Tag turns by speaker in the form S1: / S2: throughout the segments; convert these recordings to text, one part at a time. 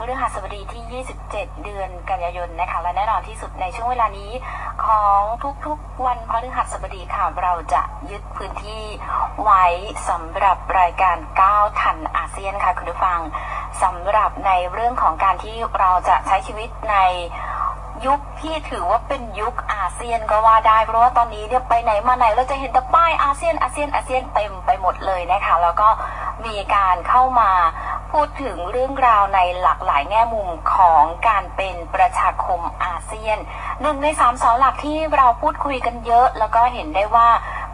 S1: พฤหัสบดีที่ 27 เดือนกันยายนนะคะ และแน่นอนที่สุดในช่วงเวลานี้ของทุกๆ วันพฤหัสบดีค่ะ เราจะยึดพื้นที่ไว้สำหรับรายการก้าวทันอาเซียนค่ะ คุณผู้ฟังสำหรับในเรื่องของการที่เราจะใช้ชีวิตในยุคที่ถือว่าเป็นยุคอาเซียนก็ว่าได้ เพราะว่าตอนนี้เนี่ยไปไหนมาไหนเราจะเห็นแต่ป้ายอาเซียนอาเซียนอาเซียนเต็มไปหมดเลยนะคะแล้วก็มีการเข้ามา พูดถึงเรื่องราวในหลากหลายแง่มุมของการเป็นประชาคมอาเซียนหนึ่งในสามเสาหลักที่เราพูดคุยกันเยอะ แล้วก็เห็นได้ว่า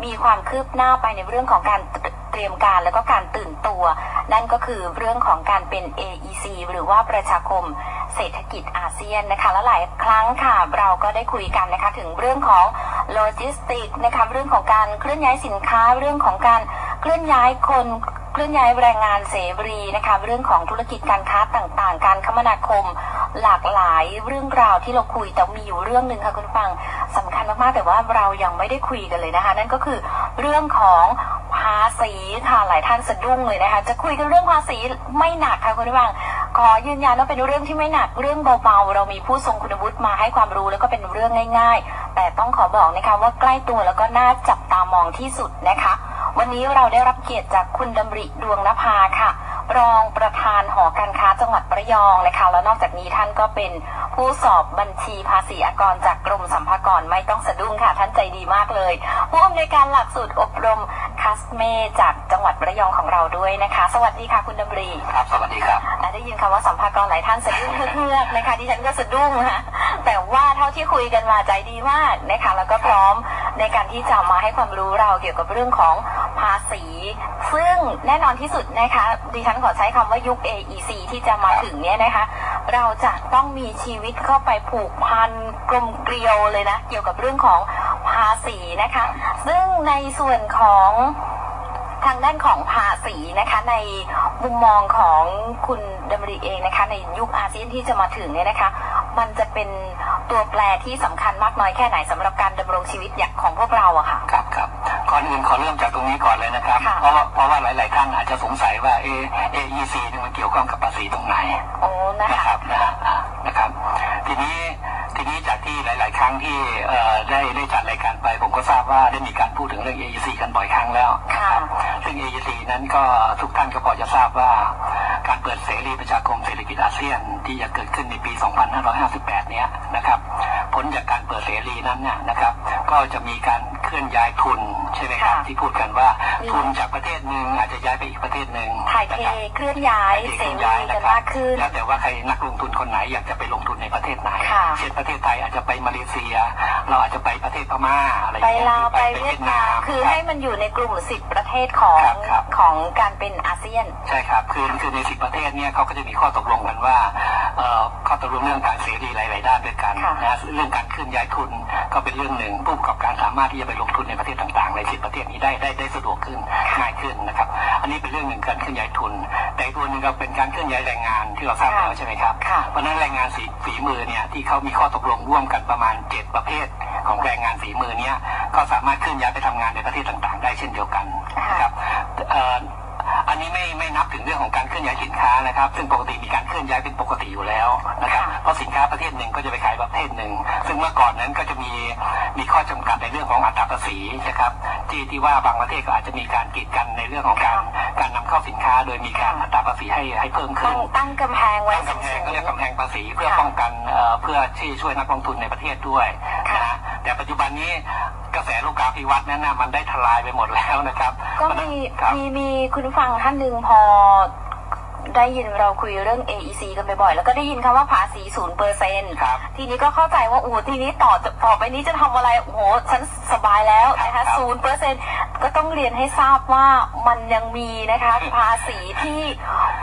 S1: มีความคืบหน้าไปในเรื่องของการเตรียมการแล้วก็การตื่นตัว นั่นก็คือเรื่องของการเป็น AEC หรือว่าประชาคมเศรษฐกิจอาเซียนนะคะและหลายครั้งค่ะเราก็ได้คุยกันนะคะถึงเรื่องของโลจิสติกนะคะเรื่องของการเคลื่อนย้ายสินค้าเรื่องของการเคลื่อนย้ายคน เคลื่อนย้ายแรงงานเสรีนะคะเรื่องของธุรกิจการค้าต่างๆ การคมนาคมหลากหลายเรื่องราวที่เราคุยแต่มีอยู่เรื่องหนึ่งค่ะคุณฟังสำคัญมากๆ แต่ว่าเรายังไม่ได้คุยกันเลยนะคะ นั่นก็คือเรื่องของภาษีค่ะหลายท่านสะดุ้งเลยนะคะ จะคุยกันเรื่องภาษีไม่หนักค่ะคุณผู้ฟังขอยืนยันว่าเป็นเรื่องที่ไม่หนักเรื่องเบาๆเรามีผู้ทรงคุณวุฒิมาให้ความรู้แล้วก็เป็นเรื่องง่าย ๆ แต่ต้องขอบอกนะคะว่าใกล้ตัวแล้วก็น่าจับตามองที่สุดนะคะ วันนี้เราได้รับเกียรติจากคุณดำริดวงนภาค่ะ รองประธานหอการค้าจังหวัดระยองนะคะแล้วนอกจากนี้ท่านก็เป็นผู้สอบบัญชีภาษีอากรจากกรมสัมภากรไม่ต้องสะดุ้งค่ะ ท่านใจดีมากเลย ผู้อำนวยการหลักสูตรอบรมคัสเมจากจังหวัดระยองของเราด้วยนะคะ สวัสดีค่ะคุณดำริ
S2: ครับสวัสดีครับ
S1: อะได้ยินคำว่าสัมภากรหลายท่านสะดุ้งเฮือกๆนะคะดิฉันก็สะดุ้งนะคะแต่ว่าเท่าที่คุยกันมาใจดีมากนะคะแล้วก็พร้อมในการที่จะมาให้ความรู้เราเกี่ยวกับเรื่องของ ภาษี ซึ่งแน่นอนที่สุดนะคะ ดิฉันขอใช้คำว่ายุค AEC ที่จะมาถึงเนี่ยนะคะ เราจะต้องมีชีวิตเข้าไปผูกพันกลมเกลียวเลยนะ เกี่ยวกับเรื่องของภาษีนะคะ ซึ่งในส่วนของทางด้านของภาษีนะคะในมุมมองของคุณดำริเองนะคะ ในยุคอาเซียนที่จะมาถึงเนี่ยนะคะ มันจะเป็นตัวแปรที่สำคัญมากน้อยแค่ไหนสำหรับการดำรงชีวิตอย่างของพวกเราอะค่ะ
S2: ครับครับ ก่อนอื่นขอเริ่มจากตรงนี้ก่อนเลยนะครับ
S1: ค่ะ
S2: เพราะว่าเพราะว่าหลาย ๆ ท่านอาจจะสงสัยว่าเอ AEC เนี่ยมันเกี่ยวข้องกับภาษีตรงไหน
S1: โอ้นะ
S2: นะคะครับนะอ่านะครับ ทีนี้ทีนี้จากที่หลาย ๆ ครั้งที่เอ่อได้ได้จัดรายการไป ผมก็ทราบว่าได้มีการพูดถึงเรื่อง AEC กันบ่อยครั้งแล้วนะครับซึ่ง AEC นั้นก็ทุกท่านก็พอจะทราบว่า การเปิดเสรีประชาคมเศรษฐกิจอาเซียนที่จะเกิดขึ้นในปี 2558 เนี้ยนะครับ ผลจากการเปิดเสรีนั้นเนี่ยนะครับ ก็จะมีการ เคลื่อนย้ายทุนใช่ไหมครับ
S1: ค่ะ
S2: ที่พูดกันว่า
S1: มี
S2: ทุนจากประเทศหนึ่งอาจจะย้ายไปอีกประเทศหนึ่ง
S1: ถ่ายเท
S2: นะครับ
S1: เคลื่อนย้ายเสรีกันมากขึ้น
S2: แล้วแต่ว่าใครนักลงทุนคนไหนอยากจะไปลงทุนในประเทศไหน
S1: ค่ะ
S2: เช่นประเทศไทยอาจจะไปมาเลเซีย เราอาจจะไปประเทศพม่าอะไรอย่า
S1: ไป
S2: งเงี้ย
S1: ลาว
S2: หรือ
S1: ไปเวียดนาม คือให้มันอยู่ในกลุ่มสิบประเทศของ
S2: ครับครับ
S1: ของการเป็นอาเซียน
S2: ใช่ครับคือคือในสิบประเทศเนี่ยเขาก็จะมีข้อตกลงกันว่าเอ่อข้อตกลงเรื่องการเสรีหลาย ๆ ด้านด้วยกัน
S1: ค่ะ
S2: นะเรื่องการเคลื่อนย้ายทุน ก็เป็นเรื่องหนึ่งผู้ประกอบการสามารถที่จะไปลงทุนในประเทศต่างๆ ในสิบประเทศนี้ได้ได้ได้สะดวกขึ้นง่ายขึ้นนะครับ อันนี้เป็นเรื่องหนึ่งการเคลื่อนย้ายทุน แต่อีกตัวหนึ่งก็เป็นการเคลื่อนย้ายแรงงานที่เราทราบแล้วใช่ไหมครับ
S1: ค่ะ
S2: เพราะฉะนั้นแรงงานฝีฝีมือเนี่ยที่เขามีข้อตกลงร่วมกันประมาณ 7 ประเภท ของแรงงานฝีมือเนี่ยก็สามารถเคลื่อนย้ายไปทำงานในประเทศต่างๆ ได้เช่นเดียวกันนะครับเอ่ออัน นี้ไม่ไม่นับถึงเรื่องของการเคลื่อนย้ายสินค้านะครับ ซึ่งปกติมีการเคลื่อนย้ายเป็นปกติอยู่แล้วนะครับ
S1: ค่ะ
S2: เพราะสินค้าประเทศหนึ่งก็จะไปขายประเทศหนึ่งซึ่งเมื่อก่อนนั้นก็จะมีมีข้อจำกัดในเรื่องของอัตราภาษีนะครับที่ที่ว่าบางประเทศก็อาจจะมีการกีดกันในเรื่องของการการนำเข้าสินค้า โดยมีการอัตราภาษีให้ให้เพิ่มขึ้
S1: ตั้
S2: น
S1: งตั้งกำแพงไว้
S2: ตั้ง
S1: สู
S2: กำแพง
S1: ง
S2: ก็เรียกกำแพงภาษีเพื่อ
S1: ค่ะ
S2: ป้องกันเอ่อเพื่อที่ช่วยนักลงทุนในประเทศด้วย
S1: ค่ะ
S2: นะฮะแต่ปัจจุบันนี้ กระแสลูกค้าพิวัตรนั้นนะมันได้ทลายไปหมดแล้วนะครับ
S1: ก็มี
S2: ครับ
S1: มีมีคุณผู้ฟังท่านหนึ่งพอได้ยินเราคุยเรื่อง AEC กันบ่อยๆ แล้วก็ได้ยินคำว่าภาษีศูนย์เปอร์เซ็นต์
S2: ครับ
S1: ทีนี้ก็เข้าใจว่าโอ้ทีนี้ต่อจะต่อไปนี้จะทำอะไร โอ้โห ฉันสบายแล้วนะ
S2: ครั
S1: คะ
S2: บ
S1: ศูนย์เปอร์เซ็นต์ก็ต้องเรียนให้ทราบว่ามันยังมีนะคะ ภาษีที่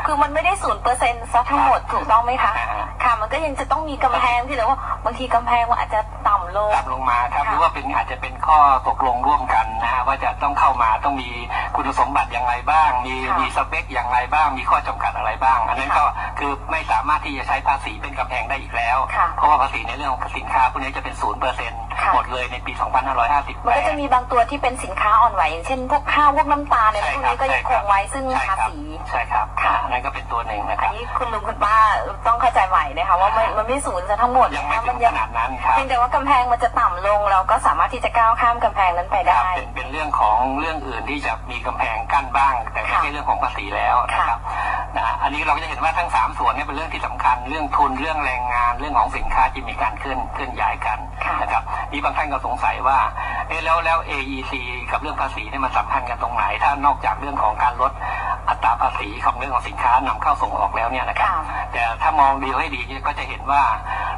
S1: คือมันไม่ได้ศูนย์เปอร์เซ็นต์ซะทั้งหมดถูกต้องไหมคะ
S2: อ่า
S1: ค่ะ มันก็ยังจะต้องมีกำแพงที่เหลือว่าบางทีกำแพงมันอาจจะต่ำลง
S2: ตามลงมาครับ
S1: ค่ะ
S2: หรือว่าเป็นอาจจะเป็นข้อตกลงร่วมกันนะฮะว่าจะต้องเข้ามาต้องมีคุณสมบัติอย่างไรบ้าง มี
S1: ค่ะ
S2: มีสเปคอย่างไรบ้าง มีข้อจำกัดอะไรบ้าง อันนั้น
S1: ค่ะ
S2: ก็คือไม่สามารถที่จะใช้ภาษีเป็นกำแพงได้อีกแล้ว
S1: ค่ะ
S2: เพราะว่าภาษีในเรื่องของสินค้าพวกนี้จะเป็นศูนย์เปอร์เซ็นต์
S1: ค่ะ
S2: หมดเลยในปี 2558
S1: มันก็จะมีบางตัวที่เป็นสินค้าอ่อนไหวอย่างเช่นพวกข้าวพวกน้ำตาลเนี่ยพวกนี้ก็ยังคงไว้ซึ่ง
S2: ใช่
S1: ภา
S2: ครับ
S1: ษี
S2: ใช่ครับ
S1: ค่ะ
S2: อันนั้นก็เป็นตัวหนึ่งนะค
S1: อั
S2: รั
S1: น
S2: บ
S1: นี้คุณลุงคุณป้าต้องคะว่ามันมันไม่ศูนย์ซะทั้งหมด
S2: ยังไม่
S1: นะ
S2: ถึ
S1: มั
S2: ง
S1: ยั
S2: ขนาดนั้นครับ
S1: เพียงแต่ว่ากำแพงมันจะต่ำลง เราก็สามารถที่จะก้าวข้ามกำแพงนั้นไป
S2: ครั
S1: ได้
S2: บเป็นเป็นเรื่องของเรื่องอื่นที่จะมีกำแพงกั้นบ้าง แต่ไม่
S1: ค่ะ
S2: ใช่เรื่องของภาษีแล้วนะครับนะอันนี้เราก็จะเห็นว่าทั้งสามส่วนเนี้เป็นเรื่องที่สำคัญ เรื่องทุนเรื่องแรงงาน เรื่องของสินค้าที่มีการเคลื่อนเคลื่อนย้ายกัน
S1: ค่ะ
S2: นะครับนี่บางท่านก็สงสัยว่าเอ๊ะแล้วแล้ว AEC กับเรื่องภาษีเนี่ยมันสัมพันธ์กันตรงไหน ถ้านอกจากเรื่องของการลดอั ตราภาษีของเรื่องของสินค้านำเข้าส่งออกแล้วเนี่ยนะครับ
S1: ค่ะ
S2: แต่ถ้ามองดีให้ดีเนี่ยก็จะเห็นว่า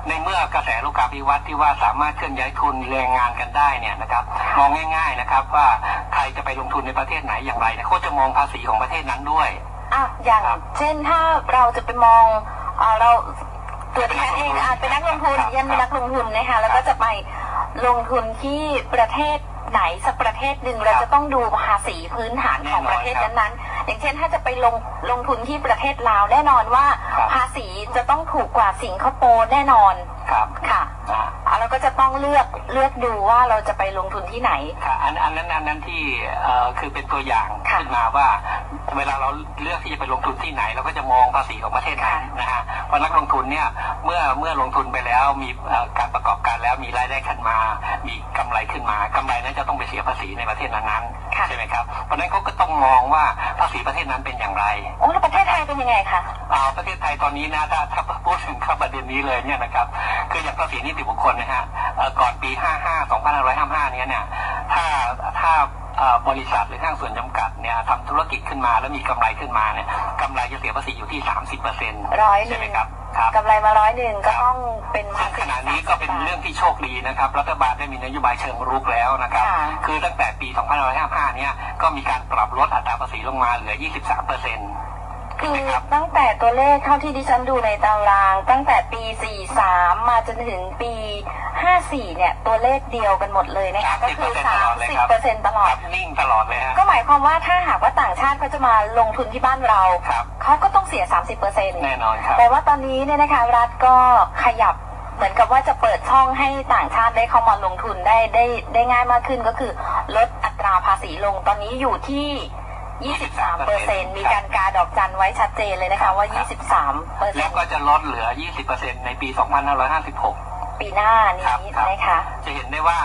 S2: ในเมื่อกระแสโลกาภิวัตน์ที่ว่าสามารถเคลื่อนย้ายทุนแรงงานกันได้เนี่ยนะครับมองง่าย ๆนะครับว่าใครจะไปลงทุนในประเทศไหนอย่างไรเนี่ยเขาจะมองภาษีของประเทศนั้นด้วย
S1: อะอย่าง
S2: ครับ
S1: เช่นถ้าเราจะไปมองเอ่อเราตัวดิฉันเองอะเป็นนักลงทุน
S2: ครับ
S1: ยันเป็นนักลงทุนนะคะแล้วก็จะไปลงทุนที่ประเทศไหนสักประเทศหนึ่งเราจะต้องดูภาษีพื้นฐานของประเทศนั้นๆ อย่างเช่นถ้าจะไปลงลงทุนที่ประเทศลาวแน่นอนว่า
S2: ครับ
S1: ภาษีจะต้องถูกกว่าสิงคโปร์แน่นอน
S2: ครับ
S1: ค่ะ
S2: อ่า
S1: อะ เราก็จะต้องเลือกเลือกดูว่าเราจะไปลงทุนที่ไหน
S2: ค่ะอันอันนั้นอันนั้นที่เอ่อคือเป็นตัวอย่าง
S1: ค่ะ
S2: ขึ้นมาว่า เวลาเราเลือกที่จะไปลงทุนที่ไหน เราก็จะมองภาษีของประเทศนั้น
S1: ค่ะ
S2: นะฮะเพราะนักลงทุนเนี่ยเมื่อเมื่อลงทุนไปแล้วมีเอ่อการประกอบการแล้วมีรายได้ขึ้นมา มีกำไรขึ้นมากำไรนั้นจะต้องไปเสียภาษีในประเทศนั้น
S1: ค่ะ
S2: ๆใช่ไหมครับเพราะฉะนั้นเขาก็ต้องมองว่าภาษีประเทศนั้นเป็นอย่างไร
S1: โอ้แล้วประเทศไท ยเป็นยังไงคะ
S2: อ่าประเทศไทยตอนนี้นะถ้าถ้าพูดถึงข้าประเด็นนี้เลยเนี่ยนะครับคืออย่างภาษีนิติบุคคลนะฮะเอ่อก่อนปี 55 2555 เนี่ยเนี่ยถ้าถ้าเอ่อบริษัทหรือห้างส่วนจำกัดเนี่ยทำธุรกิจขึ้นมาแล้วมีกำไรขึ้นมาเนี่ยกำไรจะเสียภาษีอยู่ที่ 30เปอร์เซ็นต์
S1: ร้อยหนึ่ง
S2: ใช่ไหมครับครับ
S1: กำไรมาร้อยหนึ่งก็
S2: ครับ
S1: ต้องเป็นภา
S2: ซึ่ง
S1: ษี
S2: ขณะนี้ก็เป็นเรื่องที่โชคดีนะครับ รัฐบาลได้มีนโยบายเชิงรุกแล้วนะครับ
S1: ค่ะ
S2: คือตั้งแต่ปี 2555 เนี่ยก็มีการปรับลดอัตราภาษีลงมาเหลือ 23เปอร์เซ็นต์
S1: คือตั้งแต่ตัวเลขเท่าที่ดิฉันดูในตาราง ตั้งแต่ปี 43 มาจนถึงปี 54 เนี่ย ตัวเลขเดียวกันหมดเลยนะคะก็คือ
S2: 30%ตลอดเลยครับ
S1: 30%ตลอ
S2: ค
S1: ด
S2: รับนิ่งตลอดเลยฮะ
S1: ก็หมายความว่าถ้าหากว่าต่างชาติเขาจะมาลงทุนที่บ้านเรา
S2: ครับ
S1: เขาก็ต้องเสีย 30%
S2: แน่นอนครับ
S1: แต่ว่าตอนนี้เนี่ยนะคะรัฐก็ขยับเหมือนกับว่าจะเปิดช่องให้ต่างชาติได้เข้ามาลงทุนได้ได้ได้ง่ายมากขึ้นก็คือลดอัตราภาษีลงตอนนี้อยู่ที่ 23เปอร์เซ็นมีการกาดอกจันไว้ชัดเจนเลยนะคะว่า 23เปอร์เซ็
S2: แล้
S1: น
S2: วก็จะลดเหลือ 20%ในปี 2556
S1: ปีหน้านี้
S2: ครับครับ
S1: นะคะ
S2: จะเห็นได้ว่า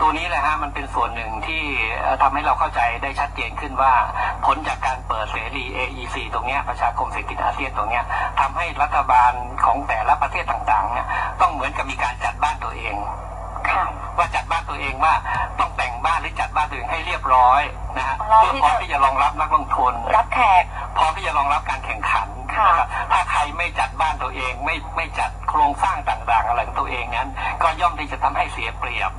S2: ตัวนี้แหละฮะมันเป็นส่วนหนึ่งที่เอ่อทำให้เราเข้าใจได้ชัดเจนขึ้นว่า ผลจากการเปิดเสรี AEC ตรงเนี้ยประชาคมเศรษฐกิจอาเซียนตรงเนี้ยทำให้รัฐบาลของแต่ละประเทศต่างๆเนี่ยต้องเหมือนกับมีการจัดบ้านตัวเอง
S1: ค่ะ
S2: ว่าจัดบ้านตัวเองว่าต้องแต่งบ้านหรือจัดบ้านตัวเองให้เรียบร้อยนะฮะ
S1: รอ
S2: เพื่อ
S1: ที่
S2: พร้อม
S1: จะ
S2: ที่จะรองรับนักลงทุน
S1: รับแขก
S2: พร้อมที่จะรองรับการแข่งขัน
S1: ค่ะ
S2: นะครับถ้าใครไม่จัดบ้านตัวเองไม่ไม่จัดโครงสร้างต่างๆ อะไรของตัวเองนั้น ก็ย่อมที่จะทำให้เสียเปรียบ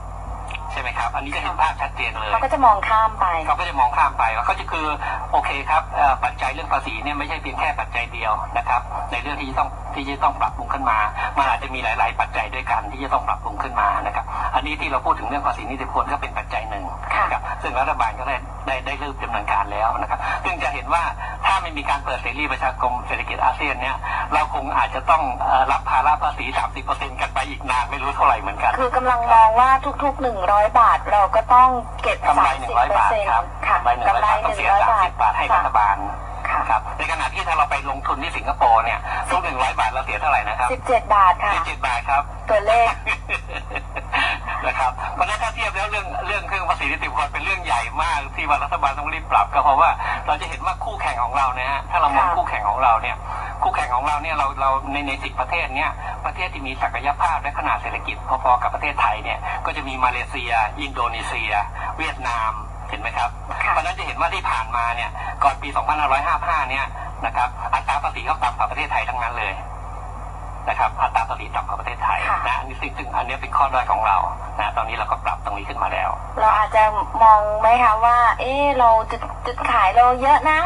S2: ใช่ไหมครับ อันนี้จะเห็นภาพชัดเจนเลย
S1: เขาก็จะมองข้ามไป
S2: เขาก็จะมองข้ามไปว่าเขาจะคือโอเคครับเอ่อปัจจัยเรื่องภาษีเนี่ยไม่ใช่เพียงแค่ปัจจัยเดียวนะครับ ในเรื่องที่จะต้อง ที่จะต้องปรับปรุงขึ้นมามันอาจจะมีหลาย ๆ ปัจจัยด้วยกันที่จะต้องปรับปรุงขึ้นมานะครับอันนี้ที่เราพูดถึงเรื่องภาษีนิติบุคคลก็เป็นปัจจัยหนึ่ง
S1: ค่ะ
S2: นะครับซึ่งรัฐบาลก็ได้ได้ได้เริ่มดำเนินการแล้วนะครับซึ่งจะเห็นว่าถ้าไม่มีการเปิดเสรีประชาคมเศรษฐกิจอาเซียนเนี่ยเราคงอาจจะต้องเอ่อรับภาระภาษี 30%กันไปอีกนานไม่รู้เท่าไหร่เหมือนกัน
S1: คือกำลังมองว่าทุก ๆ 100 บาทเราก็ต้องเก็บ
S2: กำไร
S1: 30
S2: 100
S1: เปอร์
S2: บาท
S1: เซ็นต์
S2: ครับ
S1: ค่ะ
S2: กำไร100
S1: กำไร
S2: บาทต้องเสีย
S1: 100บาท
S2: 30บาทให้รัฐบาล
S1: ค่ะ
S2: ครับ ในขณะที่ถ้าเราไปลงทุนที่สิงคโปร์เนี่ยทุก100บาทเราเสียเท่าไหร่นะครับ
S1: 17บาทค่ะ
S2: 17บาทครับ
S1: ตัวเลข
S2: นะครับเพราะฉะนั้นถ้าเทียบแล้วเรื่องเรื่องเครื่องภาษีนิติบุคคลเป็นเรื่องใหญ่มากที่ว่ารัฐบาลต้องรีบปรับ ก็เพราะว่าเราจะเห็นว่าคู่แข่งของเราเนี่ยฮะถ้าเรามอง
S1: ค่ะ
S2: คู่แข่งของเราเนี่ยคู่แข่งของเราเนี่ยเราเราในในสิบประเทศเนี่ยประเทศที่มีศักยภาพและขนาดเศรษฐกิจพอๆกับประเทศไทยเนี่ยก็จะมีมาเลเซีย อินโดนีเซีย เวียดนาม เห็นไหมครับ
S1: ค่ะ
S2: เพราะฉะนั้นจะเห็นว่าที่ผ่านมาเนี่ย ก่อนปี 2555 เนี่ยนะครับ อัตราภาษีเขาต่ำกว่าประเทศไทยทั้งนั้นเลยนะครับอัตราภาษีต่ำกว่าประเทศไทย
S1: ค่ะ
S2: นะอันนี้ซึ่งซึ่งอันนี้เป็นข้อด้อยของเรานะตอนนี้เราก็ปรับตรงนี้ขึ้นมาแล้ว
S1: เราอาจจะมองไหมคะว่า เอ๊ะเราจุดจุดขายเราเยอะนะ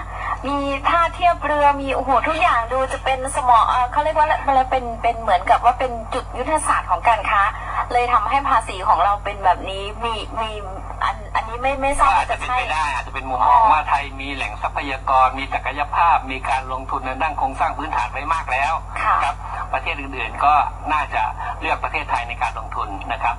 S1: มีท่าเทียบเรือมีโอ้โหทุกอย่างดูจะเป็นสมอเอ่อเขาเรียกว่าอะไรเป็นเป็นเหมือนกับว่าเป็นจุดยุทธศาสตร์ของการค้า เลยทำให้ภาษีของเราเป็นแบบนี้มีมีอันอันนี้ไม่ไม่ท
S2: ก็
S1: ราบ
S2: อา
S1: ว่า
S2: จจะ
S1: จะ
S2: เป็น
S1: ใช่
S2: ไปได้อาจจะเป็นมุมมองว่าไทยมีแหล่งทรัพยากร มีศักยภาพ มีการลงทุนในด้านโครงสร้างพื้นฐานไว้มากแล้ว
S1: ค่ะ
S2: ครับ ประเทศอื่นๆก็น่าจะเลือกประเทศไทยในการลงทุนนะครับ